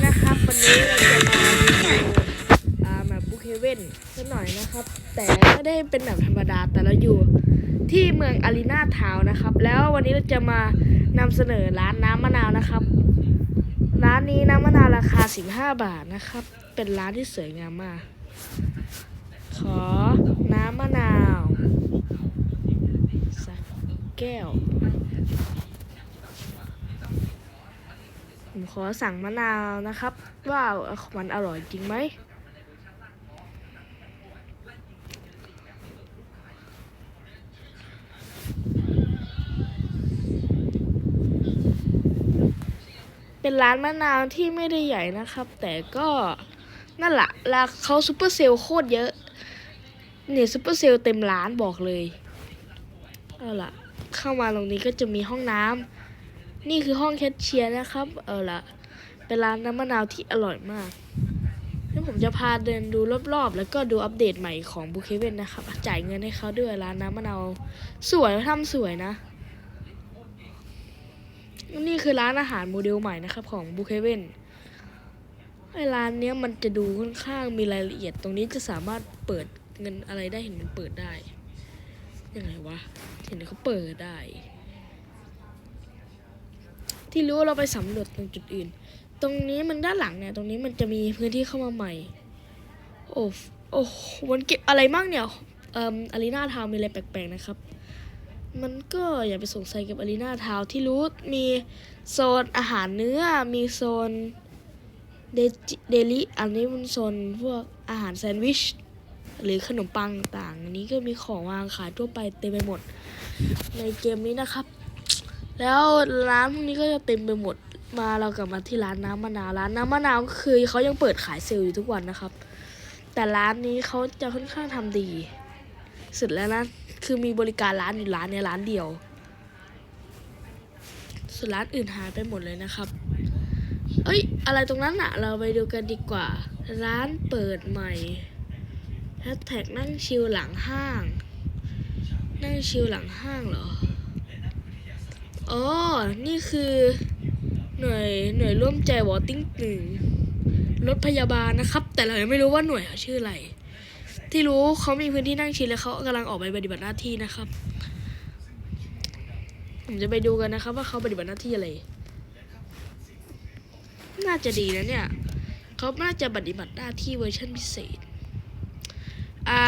เลยนะครับ วันนี้เราจะมารีวิวอ่าแบบบุคเฮเว่นสักหน่อยนะครับ แต่ไม่ได้เป็นแบบธรรมดาแต่เราอยู่ที่เมืองอารีนาทาวน์นะครับ แล้ววันนี้เราจะมานำเสนอร้านน้ำมะนาวนะครับ ร้านนี้น้ำมะนาวราคา 15 บาทนะครับ เป็นร้านที่สวยงามมาก ขอน้ำมะนาวสักแก้ว ผมขอสั่งมะนาวนะครับ ว่ามันอร่อยจริงไหมเป็นร้านมะนาวที่ไม่ได้ใหญ่นะครับ แต่ก็นั่นแหละราเขาซูเปอร์เซลโคตรเยอะ เนี่ยซูเปอร์เซลเต็มร้านบอกเลยเอาล่ะ เข้ามาตรงนี้ก็จะมีห้องน้ำ นี่คือห้องแคชเชียร์นะครับ เออละเป็นร้านน้ำมะนาวที่อร่อยมากแล้วผมจะพาเดินดูรอบๆ แล้วก็ดูอัปเดตใหม่ของบุคเวนนะครับ จ่ายเงินให้เขาด้วยร้านน้ำมะนาวสวยทำสวยนะ นี่คือร้านอาหารโมเดลใหม่นะครับ ของบุคเวนไอร้านเนี้ยมันจะดูค่อนข้างมีรายละเอียดตรงนี้จะสามารถเปิดเงินอะไรได้เห็นมันเปิดได้ยังไงวะเห็นเขาเปิดได้ ที่รู้ว่าเราไปสำรวจตรงจุดอื่น ตรงนี้มันด้านหลังเนี่ย ตรงนี้มันจะมีพื้นที่เข้ามาใหม่ โอ้โอ้โหมันเก็บอะไรมั่งเนี่ยเอ่ออารีนาทาวมีอะไรแปลกๆนะครับ มันก็อย่าไปสงสัยกับอารีนาทาวที่รู้มีโซนอาหารเนื้อ มีโซนเดจิเดลิอันนี้มันโซนพวกอาหารแซนด์วิชหรือขนมปังต่างอันนี้ก็มีของวางขายทั่วไปเต็มไปหมด ในเกมนี้นะครับ แล้วร้านพวกนี้ก็จะเต็มไปหมดมาเรากลับมาที่ร้านน้ำมะนาวร้านน้ำมะนาวก็คือเขายังเปิดขายเซลล์อยู่ทุกวันนะครับ แต่ร้านนี้เขาจะค่อนข้างทำดีสุดแล้วนะคือมีบริการร้านอยู่ร้านเนี้ยร้านเดียวส่วนร้านอื่นหายไปหมดเลยนะครับ เอ้ย อะไรตรงนั้นอะเราไปดูกันดีกว่า ร้านเปิดใหม่แฮชแท็กนั่งชิลหลังห้าง นั่งชิลหลังห้างเหรอ อ๋อ นี่คือหน่วยหน่วยร่วมใจวอติ้งหนึ่งรถพยาบาลนะครับ แต่เรายังไม่รู้ว่าหน่วยเขาชื่ออะไร ที่รู้เขามีพื้นที่นั่งชิลแล้วเขากำลังออกไปปฏิบัติหน้าที่นะครับ ผมจะไปดูกันนะครับ ว่าเขาปฏิบัติหน้าที่อะไร น่าจะดีนะเนี่ยเขาน่าจะปฏิบัติหน้าที่เวอร์ชันพิเศษ อ่า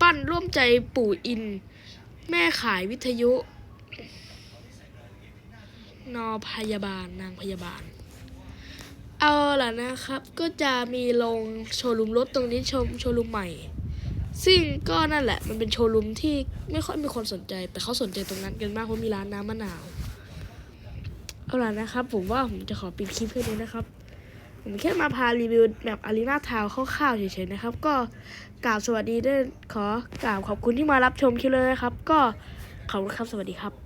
ปั้นร่วมใจปู่อิน แม่ขายวิทยุ นอพยาบาลนางพยาบาล เอาล่ะนะครับ ก็จะมีโรงโชว์รูมรถตรงนี้ชมโชว์รูมใหม่ ซึ่งก็นั่นแหละมันเป็นโชว์รูมที่ไม่ค่อยมีคนสนใจ แต่เขาสนใจตรงนั้นกันมากเพราะมีร้านน้ำมะนาวเอาล่ะนะครับ ผมว่าผมจะขอปิดคลิปแค่นี้นะครับผมแค่มาพารีวิวแบบอารีนาทาวคร่าวๆเฉยๆนะครับ ก็กราบสวัสดีด้วยขอกราบขอบคุณที่มารับชมคลิปเลยนะครับ ก็ขอบคุณครับสวัสดีครับ